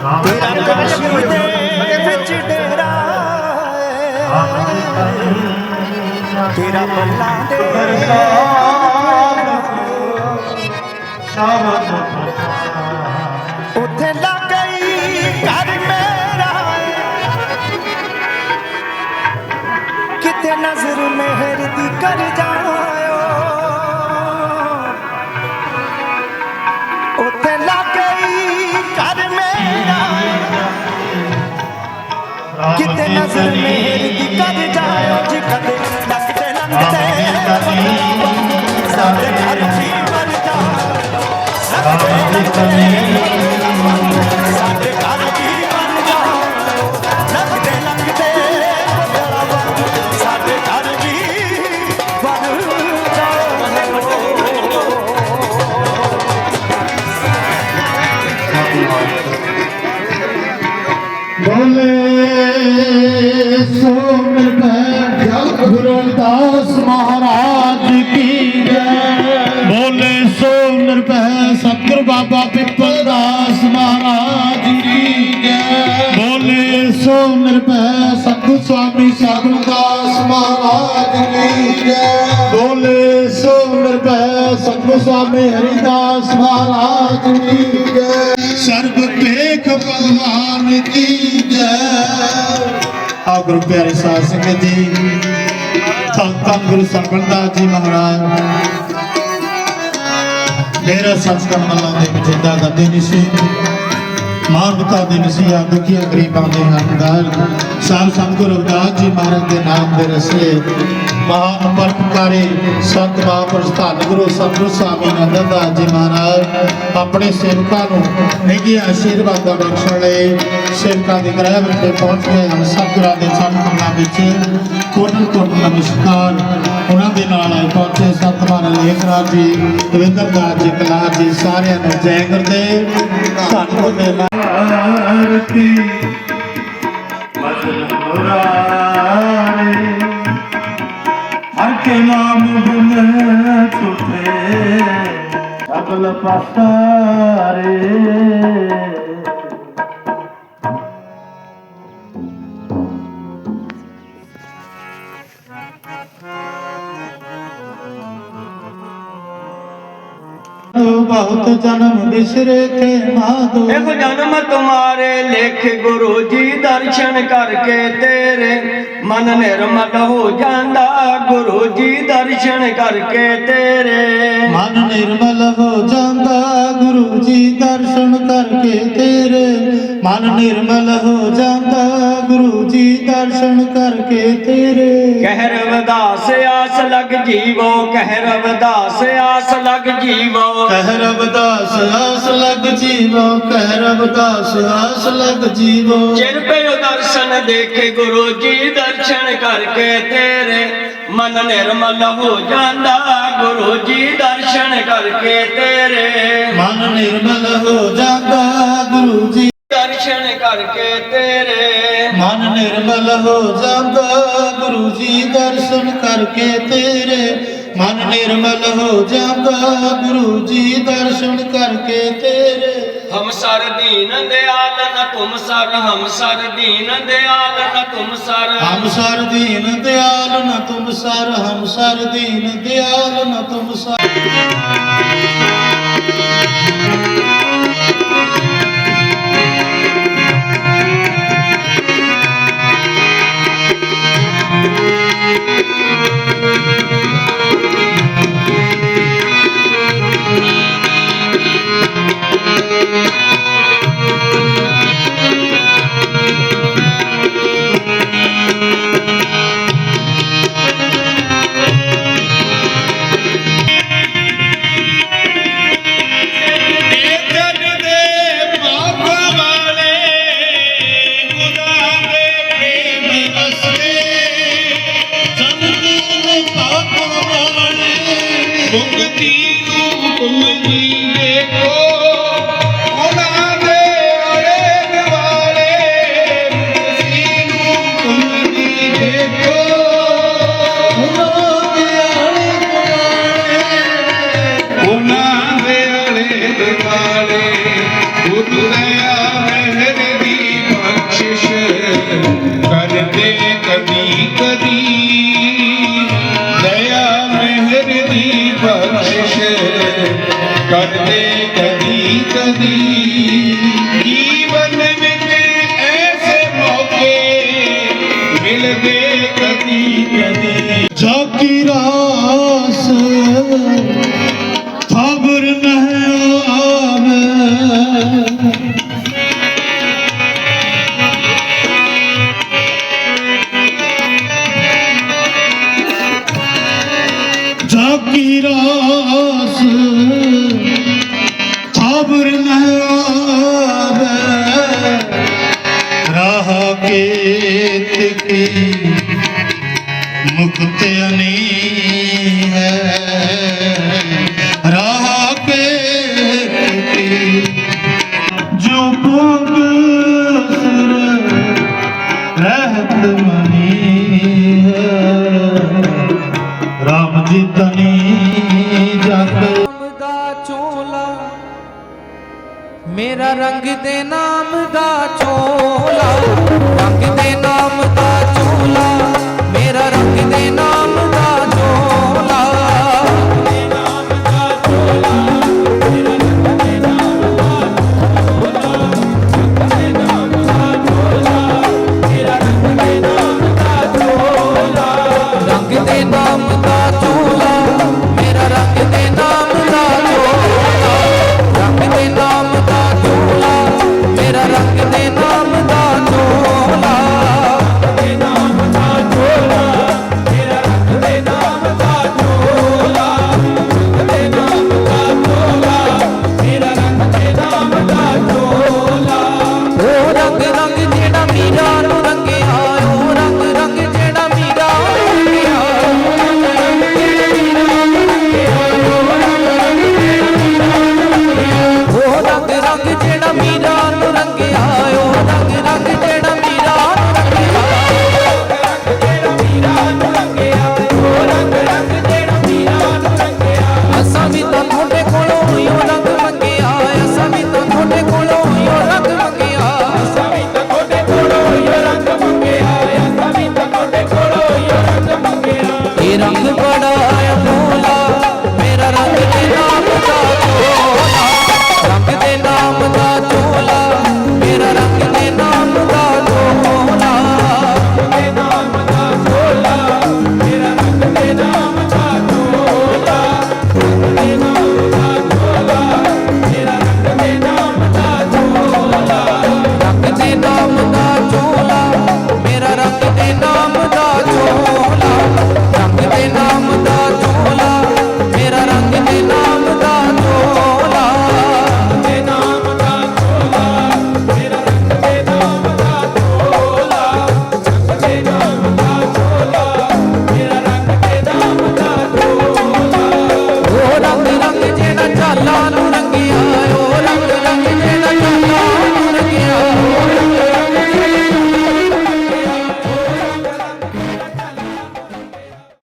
ਤੇਰਾ ਕਾਸ਼ੀ ਦੇ ਵਿੱਚ ਡੇਰਾ ਤੇਰਾ ਬੱਲਾ ਦੇ ਉੱਥੇ ਕਿਤੇ ਨਜ਼ਰ ਮਿਹਰ ਦੀ ਕਰ ਜਾਇਓ ਜੀ ਕਦੇ? ਲੰਘਦੇ ਲੰਘਦੇ ਸਾਡੇ ਘਰ ਵੀ ਮਰ ਜਾਇਓ ਸਾਡੇ ਬਾਬਾ ਪਿੱਪਲ ਦਾਸ ਮਹਾਰਾਜ ਕੀ ਜੈ। ਬੋਲੇ ਸੋ ਨਿਰਭੈ ਸਤਿਗੁਰ ਸਵਾਮੀ ਸਾਧੂ ਦਾਸ ਮਹਾਰਾਜ ਕੀ ਜੈ। ਬੋਲੇ ਸੋ ਨਿਰਭੈ ਸਤਿਗੁਰ ਸਵਾਮੀ ਹਰੀਦਾਸ ਮਹਾਰਾਜ ਕੀ ਸਰਬ ਪੇਖ ਭਗਵਾਨ ਕੀ ਗੁਰੂ ਪਿਆਰੇ ਸਾਧ ਸੰਗਤ ਜੀ। ਧੰਨ ਧੰਨ ਗੁਰੂ ਸਰਬੰਦਾਸ ਜੀ ਮਹਾਰਾਜ। ਮੇਰਾ ਸਤਸੰਗ ਮੱਲਾਂ ਦੇ ਵਿੱਚ ਕਰਦੇ ਨਹੀਂ ਸੀ। ਮਾਨਵਤਾ ਦੇ ਨਸੀਹਾ ਦੁਖੀਆਂ ਗਰੀਬਾਂ ਦੇ ਹਮਦਾਰ ਸਾਧ ਸੰਤ ਗੁਰੂ ਰਵਿਦਾਸ ਜੀ ਮਹਾਰਾਜ ਦੇ ਨਾਮ ਦੇ ਰਸਲੇ ਮਹਾਨ ਪਰਪਕਾਰੀ ਸੰਤ ਮਹਾਂਪੁਰਸ਼ ਧੰਨ ਗੁਰੂ ਸਤਿਗੁਰੂ ਸਵਾਮੀ ਨੰਦਨ ਦਾਸ ਜੀ ਮਹਾਰਾਜ ਆਪਣੇ ਸੇਵਕਾਂ ਨੂੰ ਨਿੱਘੇ ਆਸ਼ੀਰਵਾਦਾਂ ਬਖਸ਼ਣ ਲਈ ਸੇਵਕਾਂ ਦੇ ਗ੍ਰਹਿ ਵਿੱਚ ਪਹੁੰਚ ਗਏ ਹਨ। ਸਤਿਗੁਰਾਂ ਦੇ ਸਤਿਗੁਰਾਂ ਵਿੱਚ ਕੋਟਨ ਕੋਟਨ ਨਮਸਕਾਰ। ਉਹਨਾਂ ਦੇ ਨਾਲ ਆਏ ਪਹੁੰਚੇ ਸੰਤ ਮਹਾਰਾਜ ਲੇਖਰਾਜ ਜੀ, ਦਵਿੰਦਰ ਦਾਸ ਜੀ, ਕਲਾਰ ਜੀ, ਸਾਰਿਆਂ ਨੂੰ ਜੈ ਗੁਰਦੇਵ। ਧੰਨ ਗੁਰਦੇਵ ਆਰਤੀ। সকল পাশারে बहुत जन्म बिसरे थे माधो एक जन्म तुम्हारे लेख गुरु जी दर्शन करके तेरे ਮਨ ਨਿਰਮਲ ਹੋ ਜਾਂਦਾ ਗੁਰੂ ਜੀ ਦਰਸ਼ਨ ਕਰਕੇ ਤੇਰੇ। ਮਨ ਨਿਰਮਲ ਹੋ ਜਾਂਦਾ ਗੁਰੂ ਜੀ ਦਰਸ਼ਨ ਕਰਕੇ ਤੇਰੇ। ਮਨ ਨਿਰਮਲ ਹੋ ਜਾਂਦਾ ਗੁਰੂ ਜੀ ਦਰਸ਼ਨ ਕਰਕੇ ਤੇਰੇ। ਕਹਿ ਰਵਦਾਸ ਆਸ ਲਗ ਜੀਵੋ ਕਹਿ ਰਵਦਾਸ ਆਸ ਲਗ ਜੀਵੋ। ਕਹਿ ਰਬਦਾਸ ਆਸ ਲਗ ਜੀਵੋ ਕਹਿ ਰਬਦਾਸ ਆਸ ਲਗ ਜੀਵੋ। ਚਿਰ ਪਿਓ ਦਰਸ਼ਨ ਦੇਖੇ ਗੁਰੂ ਜੀ ਦਰਸ਼ਨ ਕਰਕੇ ਤੇਰੇ ਮਨ ਨਿਰਮਲ ਹੋ ਜਾਂਦਾ। ਗੁਰੂ ਜੀ ਦਰਸ਼ਨ ਕਰਕੇ ਤੇਰੇ ਮਨ ਨਿਰਮਲ ਹੋ ਜਾਂਦਾ ਗੁਰੂ ਜੀ ਦਰਸ਼ਨ ਕਰਕੇ ਤੇਰੇ ਮਨ ਨਿਰਮਲ ਹੋ ਜਾਂਦਾ ਗੁਰੂ ਜੀ ਦਰਸ਼ਨ ਕਰਕੇ ਤੇਰੇ ਮਨ ਨਿਰਮਲ ਹੋ ਜਾਂਦਾ ਗੁਰੂ ਜੀ ਦਰਸ਼ਨ ਕਰਕੇ ਤੇਰੇ। ਹਮ ਸਰ ਦੀਨ ਦਿਆਲ ਨ ਤੁਮ ਸਰ ਹਮ ਸਰ ਦੀਨ ਦਿਆਲ ਨ ਤੁਮ ਸਰ। ਹਮ ਸਰ ਦੀਨ ਦਿਆਲ ਨ ਤੁਮ ਸਰ ਹਮ ਸਰ ਦੀਨ ਦਿਆਲ ਨ ਤੁਮ ਸਰ। ਮੁਕਤੀ ਨੂੰ करते कभी कभी ਮੇਰਾ ਰੰਗ ਦੇ ਨਾਮ ਦਾ ਛੋਲਾ ਰੰਗ ਦੇ ਨਾਮ ਦਾ